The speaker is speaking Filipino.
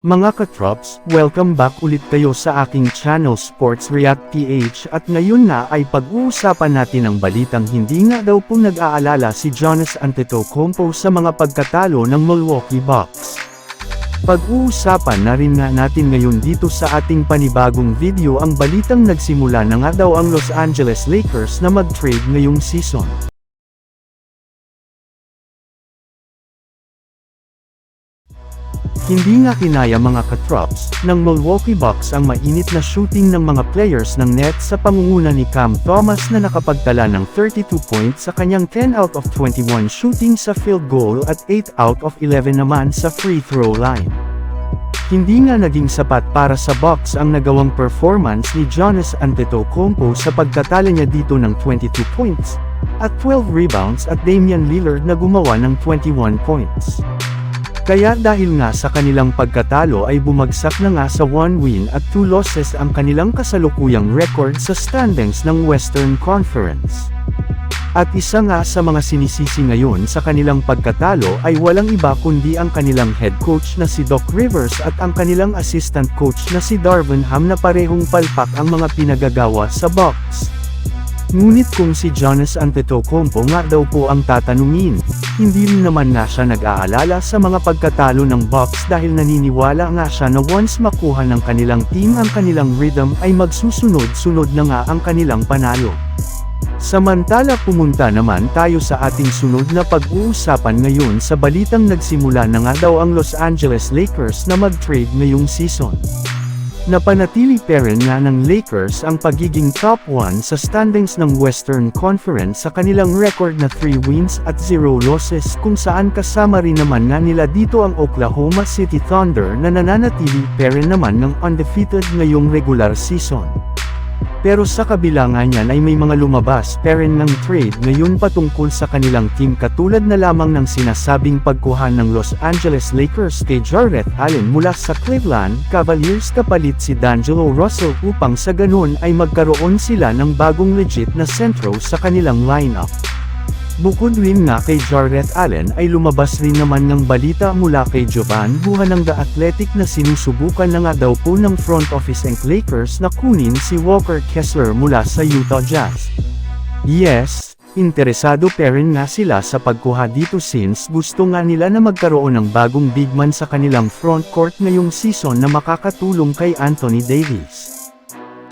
Mga katrops, welcome back ulit kayo sa aking channel Sports React PH at ngayon na ay pag-uusapan natin ang balitang hindi nga daw po nag-aalala si Jonas Antetokounmpo sa mga pagkatalo ng Milwaukee Bucks. Pag-uusapan na rin nga natin ngayon dito sa ating panibagong video ang balitang nagsimula na nga daw ang Los Angeles Lakers na mag-trade ngayong season. Hindi nga kinaya mga katrops, ng Milwaukee Bucks ang mainit na shooting ng mga players ng Nets sa pangunguna ni Cam Thomas na nakapagtala ng 32 points sa kanyang 10 out of 21 shooting sa field goal at 8 out of 11 naman sa free throw line. Hindi nga naging sapat para sa Bucks ang nagawang performance ni Jonas Antetokounmpo sa pagtatala niya dito ng 22 points, at 12 rebounds at Damian Lillard na gumawa ng 21 points. Kaya dahil nga sa kanilang pagkatalo ay bumagsak na nga sa 1 win at 2 losses ang kanilang kasalukuyang record sa standings ng Western Conference. At isa nga sa mga sinisisi ngayon sa kanilang pagkatalo ay walang iba kundi ang kanilang head coach na si Doc Rivers at ang kanilang assistant coach na si Darvin Ham na parehong palpak ang mga pinagagawa sa Bucks. Ngunit kung si Jonas Antetokounmpo nga daw po ang tatanungin, hindi naman nga siya nag-aalala sa mga pagkatalo ng Bucks dahil naniniwala nga siya na once makuha ng kanilang team ang kanilang rhythm ay magsusunod-sunod na nga ang kanilang panalo. Samantala pumunta naman tayo sa ating sunod na pag-uusapan ngayon sa balitang nagsimula na nga daw ang Los Angeles Lakers na mag-trade ngayong season. Napanatili pa rin nga ng Lakers ang pagiging top 1 sa standings ng Western Conference sa kanilang record na 3 wins at 0 losses kung saan kasama rin naman nga nila dito ang Oklahoma City Thunder na nananatili pa rin naman ng undefeated ngayong regular season. Pero sa kabila nga niyan ay may mga lumabas pa rin ng trade ngayon patungkol sa kanilang team katulad na lamang ng sinasabing pagkuha ng Los Angeles Lakers kay Jarrett Allen mula sa Cleveland Cavaliers kapalit si D'Angelo Russell upang sa ganun ay magkaroon sila ng bagong legit na sentro sa kanilang lineup. Bukod rin nga kay Jarrett Allen ay lumabas rin naman ng balita mula kay Jovan Buha ng The Athletic na sinusubukan na nga daw po ng front office ng Lakers na kunin si Walker Kessler mula sa Utah Jazz. Yes, interesado pa rin nga sila sa pagkuha dito since gusto nga nila na magkaroon ng bagong big man sa kanilang front court ngayong season na makakatulong kay Anthony Davis.